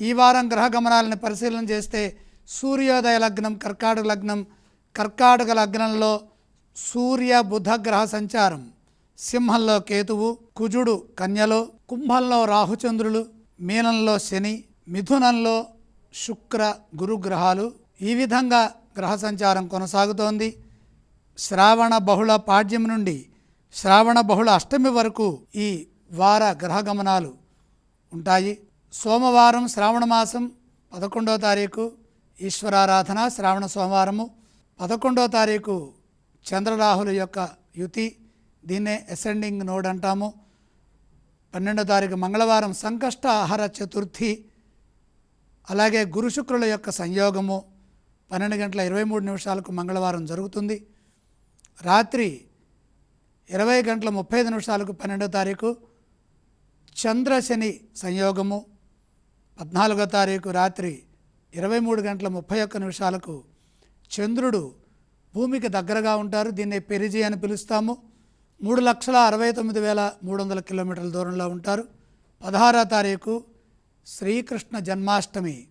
ఈ వారం గ్రహ గమనాలను పరిశీలన చేస్తే సూర్యోదయ లగ్నం కర్కాటక లగ్నం కర్కాటక లగ్నంలో సూర్య బుధ గ్రహ సంచారం. సింహంలో కేతువు కుజుడు కన్యలో కుంభంలో రాహుచంద్రులు మీనంలో శని మిథునంలో శుక్ర గురుగ్రహాలు ఈ విధంగా గ్రహ సంచారం కొనసాగుతోంది. శ్రావణ బహుళ పాడ్యం నుండి శ్రావణ బహుళ అష్టమి వరకు ఈ వార గ్రహ గమనాలు ఉంటాయి. సోమవారం శ్రావణమాసం పదకొండో తారీఖు ఈశ్వరారాధన శ్రావణ సోమవారము పదకొండో తారీఖు చంద్రరాహుల యొక్క యుతి. దీన్నే అసెండింగ్ నోడ్ అంటాము. పన్నెండో తారీఖు మంగళవారం సంకష్ట ఆహార చతుర్థి. అలాగే గురు శుక్రుల యొక్క సంయోగము పన్నెండు గంటల ఇరవై మూడు నిమిషాలకు మంగళవారం జరుగుతుంది. రాత్రి ఇరవై గంటల ముప్పై ఐదు నిమిషాలకు పన్నెండో తారీఖు చంద్రశని సంయోగము పద్నాలుగో తారీఖు రాత్రి ఇరవై మూడు గంటల ముప్పై ఒక్క నిమిషాలకు చంద్రుడు భూమికి దగ్గరగా ఉంటారు. దీన్ని పెరిజి అని పిలుస్తాము. మూడు లక్షల అరవై తొమ్మిది వేల మూడు వందల కిలోమీటర్ల దూరంలో ఉంటారు. పదహారో తారీఖు శ్రీకృష్ణ జన్మాష్టమి.